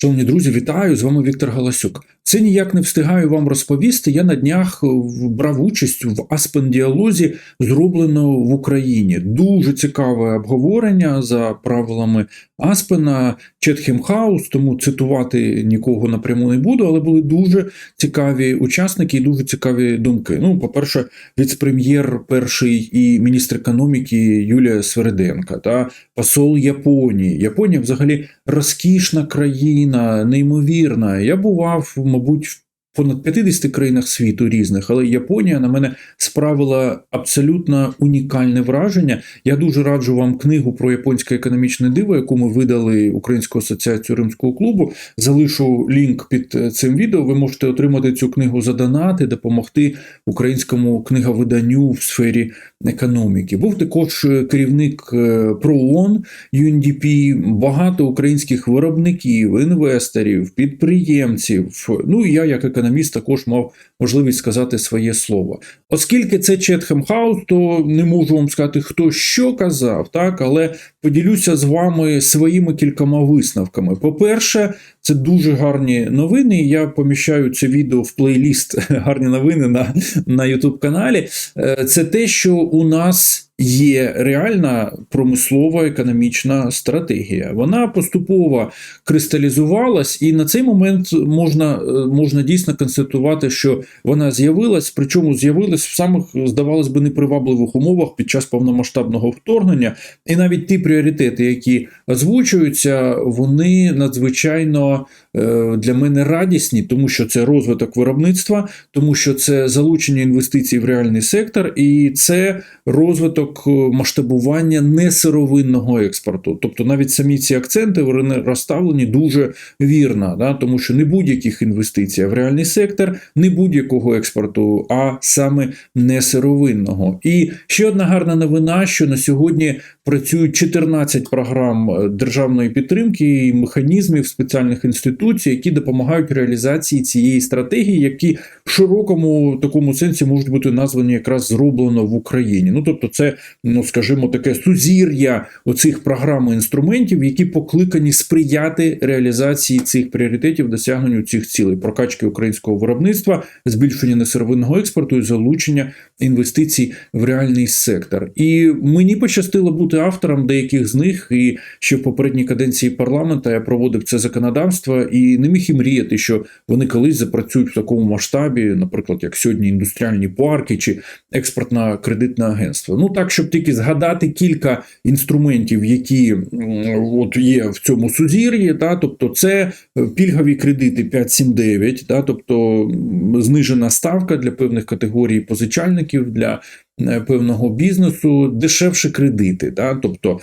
Шановні друзі, вітаю! З вами Віктор Галасюк. Це ніяк не встигаю вам розповісти. Я на днях брав участь в Аспен діалозі, зроблено в Україні. Дуже цікаве обговорення за правилами Аспена, Четхем Хаус, тому цитувати нікого напряму не буду, але були дуже цікаві учасники і дуже цікаві думки. Ну, по-перше, віцпрем'єр перший і міністр економіки Юлія Свериденка та посол Японії. Японія взагалі розкішна країна, неймовірна. Я бував, мабуть, в понад 50 країнах світу різних, але Японія на мене справила абсолютно унікальне враження. Я дуже раджу вам книгу про японське економічне диво, яку ми видали Українську асоціацію римського клубу. Залишу лінк під цим відео. Ви можете отримати цю книгу за донати, допомогти українському книговиданню в сфері економіки. Був також керівник ПРООН UNDP, багато українських виробників, інвесторів, підприємців. Ну і я, як економіст, також мав можливість сказати своє слово. Оскільки це Четхем Хаус, то не можу вам сказати, хто що казав, так але поділюся з вами своїми кількома висновками. По-перше, це дуже гарні новини. Я поміщаю це відео в плейліст гарні новини на, на YouTube каналі. Це те, що у нас. Є реальна промислова економічна стратегія. Вона поступово кристалізувалась, і на цей момент можна можна дійсно констатувати, що вона з'явилась, причому з'явилась в самих, здавалось би, непривабливих умовах під час повномасштабного вторгнення. І навіть ті пріоритети, які озвучуються, вони надзвичайно для мене радісні, тому що це розвиток виробництва, тому що це залучення інвестицій в реальний сектор, і це розвиток масштабування несировинного експорту. Тобто навіть самі ці акценти вони розставлені дуже вірно, да? тому що не будь-яких інвестицій в реальний сектор, не будь-якого експорту, а саме несировинного. І ще одна гарна новина, що на сьогодні працюють 14 програм державної підтримки і механізмів спеціальних інституцій, які допомагають реалізації цієї стратегії, які в широкому такому сенсі можуть бути названі якраз зроблено в Україні. Ну тобто, це ну скажімо, таке сузір'я оцих програм і інструментів, які покликані сприяти реалізації цих пріоритетів, досягненню цих цілей, прокачки українського виробництва, збільшення несировинного експорту і залучення інвестицій в реальний сектор. І мені пощастило бути автором деяких з них. І ще в попередній каденції парламенту я проводив це законодавство і не міг і мріяти, що вони колись запрацюють в такому масштабі, наприклад, як сьогодні індустріальні парки чи експортно кредитне агентство. Ну так, щоб тільки згадати кілька інструментів, які от є в цьому сузір'ї, та тобто це пільгові кредити 579, та тобто знижена ставка для певних категорій позичальників для певного бізнесу, дешевші кредити. Да? Тобто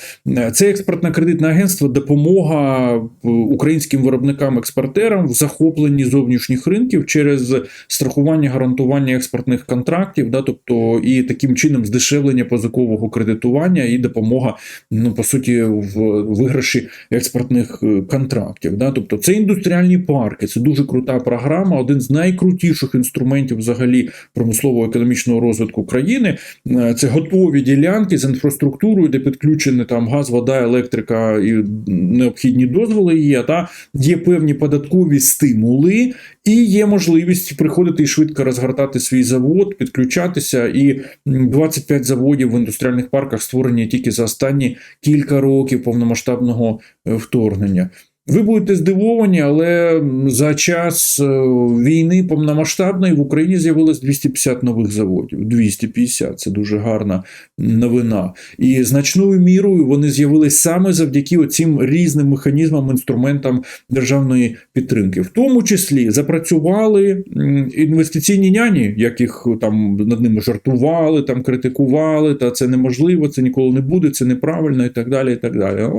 це експортне кредитне агентство, допомога українським виробникам-експортерам в захопленні зовнішніх ринків через страхування гарантування експортних контрактів, да? тобто і таким чином здешевлення позикового кредитування і допомога, ну по суті, в виграші експортних контрактів. Да? Тобто це індустріальні парки, це дуже крута програма, один з найкрутіших інструментів взагалі промислово-економічного розвитку країни. Це готові ділянки з інфраструктурою, де підключені там газ, вода, електрика і необхідні дозволи є. Та є певні податкові стимули, і є можливість приходити і швидко розгортати свій завод, підключатися. І 25 заводів в індустріальних парках створені тільки за останні кілька років повномасштабного вторгнення. Ви будете здивовані, але за час війни повномасштабної в Україні з'явилось 250 нових заводів. 250 це дуже гарна новина. І значною мірою вони з'явились саме завдяки оцим різним механізмам, інструментам державної підтримки. В тому числі запрацювали інвестиційні няні, яких там над ними жартували, там критикували. Та це неможливо, це ніколи не буде, це неправильно і так далі. І так далі.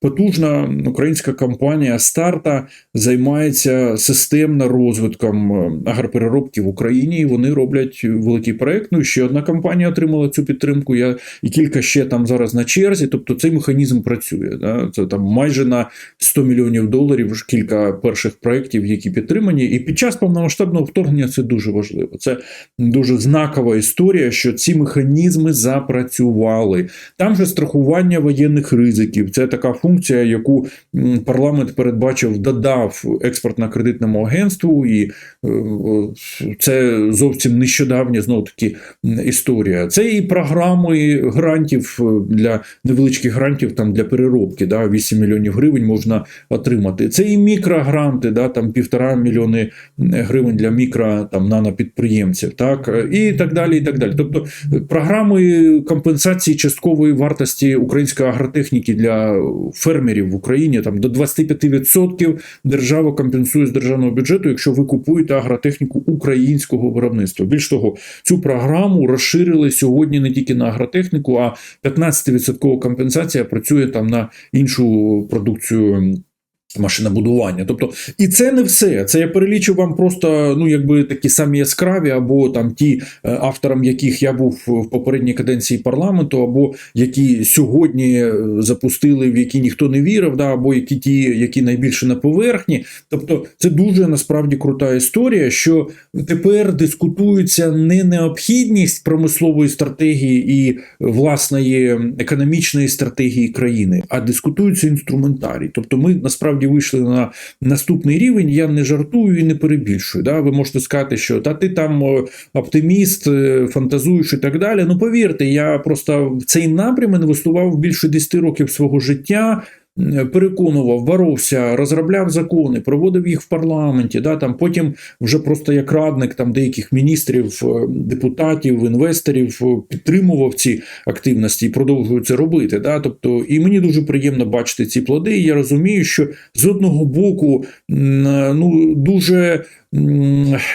Потужна українська компанія компанія Старта займається системно розвитком агропереробки в Україні. і Вони роблять великий проект. Ну і ще одна компанія отримала цю підтримку. Я і кілька ще там зараз на черзі. Тобто цей механізм працює. Да? Це там майже на 100 мільйонів доларів. Кілька перших проєктів, які підтримані. І під час повномасштабного вторгнення це дуже важливо. Це дуже знакова історія, що ці механізми запрацювали. Там же страхування воєнних ризиків. Це така функція, яку парламент парламент передбачив, додав експортно-кредитному агентству, і е, це зовсім нещодавня знову таки історія. Це і програми грантів для невеличких грантів там для переробки. Да, 8 мільйонів гривень можна отримати. Це і мікрогранти, да, там півтора мільйони гривень для мікро там нанопідприємців, так і так далі. І так далі. Тобто програми компенсації часткової вартості української агротехніки для фермерів в Україні там до 25% держава компенсує з державного бюджету, якщо ви купуєте агротехніку українського виробництва. Більш того, цю програму розширили сьогодні не тільки на агротехніку, а 15% компенсація працює там на іншу продукцію. Машинобудування, тобто, і це не все. Це я перелічу вам просто ну якби такі самі яскраві, або там ті е, авторам, яких я був в попередній каденції парламенту, або які сьогодні е, запустили, в які ніхто не вірив, да, або які ті, які найбільше на поверхні. Тобто, це дуже насправді крута історія, що тепер дискутується не необхідність промислової стратегії і власної економічної стратегії країни, а дискутується інструментарій. Тобто, ми насправді насправді вийшли на наступний рівень. Я не жартую і не перебільшую. Да? Ви можете сказати, що та ти там оптиміст, е, фантазуєш і так далі. Ну повірте, я просто в цей напрям інвестував більше 10 років свого життя переконував, боровся, розробляв закони, проводив їх в парламенті. Да, там Потім вже просто як радник там деяких міністрів, е, депутатів, інвесторів е, підтримував ці активності і продовжую це робити. Да, тобто, І мені дуже приємно бачити ці плоди. І я розумію, що з одного боку ну, дуже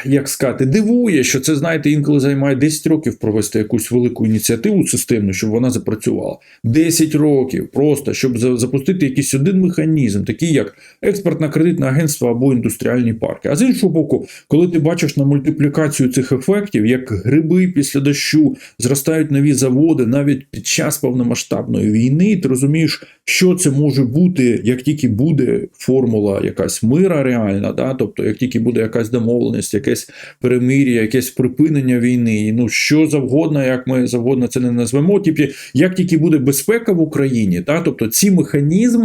як сказати, дивує, що це, знаєте, інколи займає 10 років провести якусь велику ініціативу системну, щоб вона запрацювала. 10 років просто, щоб запустити якийсь один механізм, такий як експортно-кредитне агентство або індустріальні парки. А з іншого боку, коли ти бачиш на мультиплікацію цих ефектів, як гриби після дощу зростають нові заводи навіть під час повномасштабної війни, ти розумієш, що це може бути, як тільки буде формула якась мира реальна, да? тобто як тільки буде якась домовленість, якесь перемир'я, якесь припинення війни. Ну що завгодно, як ми завгодно це не назвемо. Типу, як тільки буде безпека в Україні, та тобто ці механізми,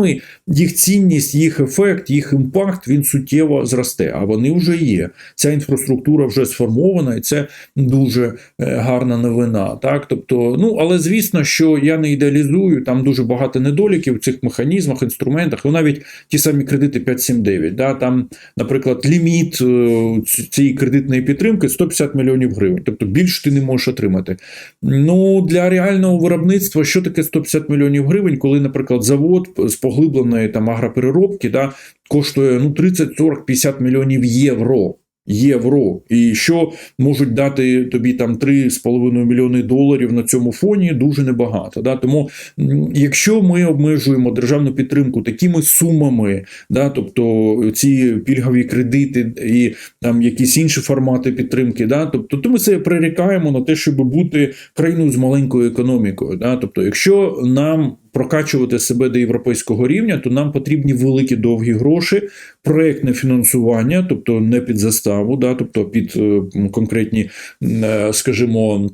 їх цінність, їх ефект, їх імпакт він суттєво зросте. А вони вже є. Ця інфраструктура вже сформована, і це дуже е, гарна новина. Так, тобто, ну але звісно, що я не ідеалізую, там дуже багато недоліків в цих механізмах, інструментах. Ну навіть ті самі кредити 579, да, там, наприклад, ліміт е, цієї кредитної підтримки 150 мільйонів гривень. Тобто більше ти не можеш отримати. Ну для реального виробництва що таке 150 мільйонів гривень, коли, наприклад, завод поглибленої там агропереробки да, коштує ну 30, 40, 50 мільйонів євро євро, і що можуть дати тобі там 3,5 мільйони доларів на цьому фоні дуже небагато. Да? Тому, якщо ми обмежуємо державну підтримку такими сумами, да, тобто ці пільгові кредити і там якісь інші формати підтримки, да, тобто то ми це прирікаємо на те, щоб бути країною з маленькою економікою. Да? Тобто, якщо нам прокачувати себе до європейського рівня, то нам потрібні великі довгі гроші, проектне фінансування, тобто не під заставу, да, тобто під е, конкретні, е, скажімо.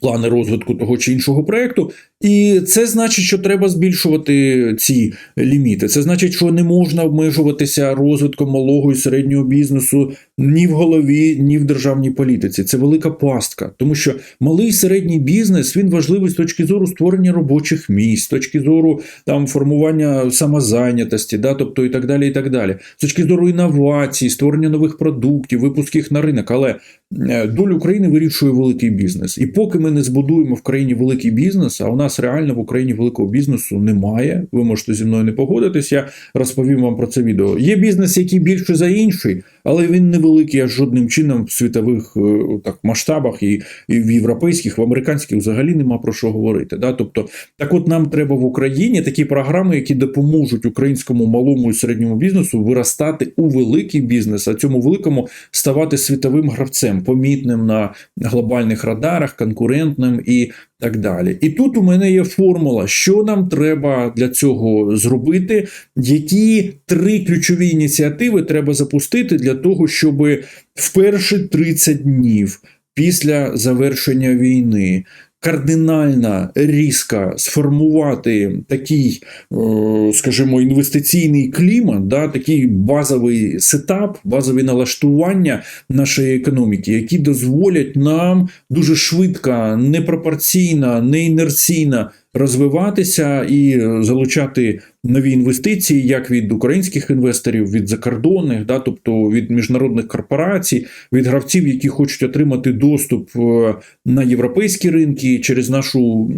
Плани розвитку того чи іншого проєкту, і це значить, що треба збільшувати ці ліміти. Це значить, що не можна обмежуватися розвитком малого і середнього бізнесу ні в голові, ні в державній політиці. Це велика пастка, тому що малий і середній бізнес він важливий з точки зору створення робочих місць, з точки зору там формування самозайнятості, да, тобто і так далі. і так далі. З точки зору інновацій, створення нових продуктів, випуск їх на ринок. Але е, долю України вирішує великий бізнес. І поки ми не збудуємо в країні великий бізнес, а у нас нас реально в Україні великого бізнесу немає. Ви можете зі мною не погодитись. Я розповім вам про це відео. Є бізнес, який більше за інший, але він невеликий аж жодним чином в світових е, так масштабах і, і в європейських, в американських взагалі нема про що говорити. Да? Тобто, так от нам треба в Україні такі програми, які допоможуть українському малому і середньому бізнесу виростати у великий бізнес, а цьому великому ставати світовим гравцем, помітним на глобальних радарах, конкурентним і так далі. І тут у мене є формула, що нам треба для цього зробити, які три ключові ініціативи треба запустити для того, щоб в перші 30 днів після завершення війни кардинально різко сформувати такий, е, скажімо, інвестиційний клімат, да, такий базовий сетап, базові налаштування нашої економіки, які дозволять нам дуже швидко, непропорційно, неінерційно розвиватися і е, залучати нові інвестиції, як від українських інвесторів, від закордонних, да, тобто від міжнародних корпорацій, від гравців, які хочуть отримати доступ е, на європейські ринки через нашу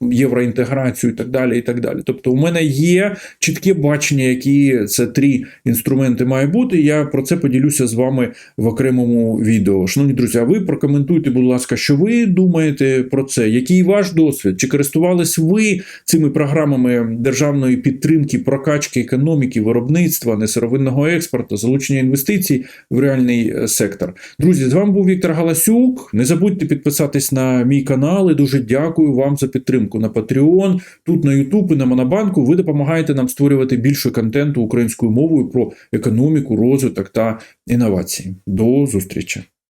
євроінтеграцію і так далі. І так далі. Тобто, у мене є чітке бачення, які це три інструменти має бути. Я про це поділюся з вами в окремому відео. Шановні друзі, а ви прокоментуйте, будь ласка, що ви думаєте про це? Який ваш досвід? Чи користувались ви цими програмами державної підтримки, прокачки економіки, виробництва, несировинного експорту, залучення інвестицій в реальний е, сектор? Друзі, з вами був Віктор Галасюк. Не забудьте підписатись на мій канал. І дуже дякую вам за підтримку на Patreon, тут на YouTube і на Монобанку. Ви допомагаєте нам створювати більше контенту українською мовою про економіку, розвиток та інновації. До зустрічі!